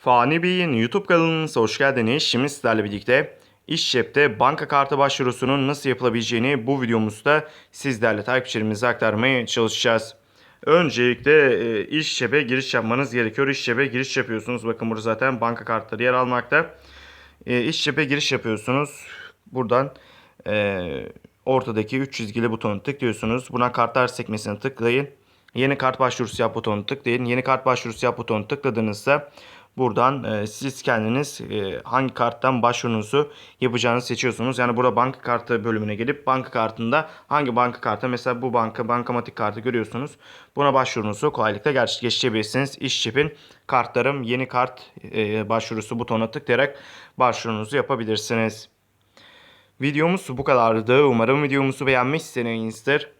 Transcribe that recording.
Fani Bey'in YouTube kanalınıza hoş geldiniz. Şimdi sizlerle birlikte İş Cep'te banka kartı başvurusunun nasıl yapılabileceğini bu videomuzda sizlerle takipçilerimize aktarmaya çalışacağız. Öncelikle e, İş Cep'e giriş yapmanız gerekiyor. İş Cep'e giriş yapıyorsunuz. Bakın burada zaten banka kartları yer almakta. E, İş Cep'e giriş yapıyorsunuz. Buradan e, ortadaki 3 çizgili butonu tıklıyorsunuz. Buna kartlar sekmesine tıklayın. Yeni kart başvurusu yap butonunu tıklayın. Yeni kart başvurusu yap butonunu tıkladığınızda buradan e, siz kendiniz e, hangi karttan başvurunuzu yapacağınızı seçiyorsunuz. Yani burada banka kartı bölümüne gelip banka kartında hangi banka kartı mesela bu banka bankamatik kartı görüyorsunuz. Buna başvurunuzu kolaylıkla gerçekleştirebilirsiniz. İşçipin kartlarım yeni kart e, başvurusu butonuna tıklayarak başvurunuzu yapabilirsiniz. Videomuz bu kadardı. Umarım videomuzu beğenmişsinizdir.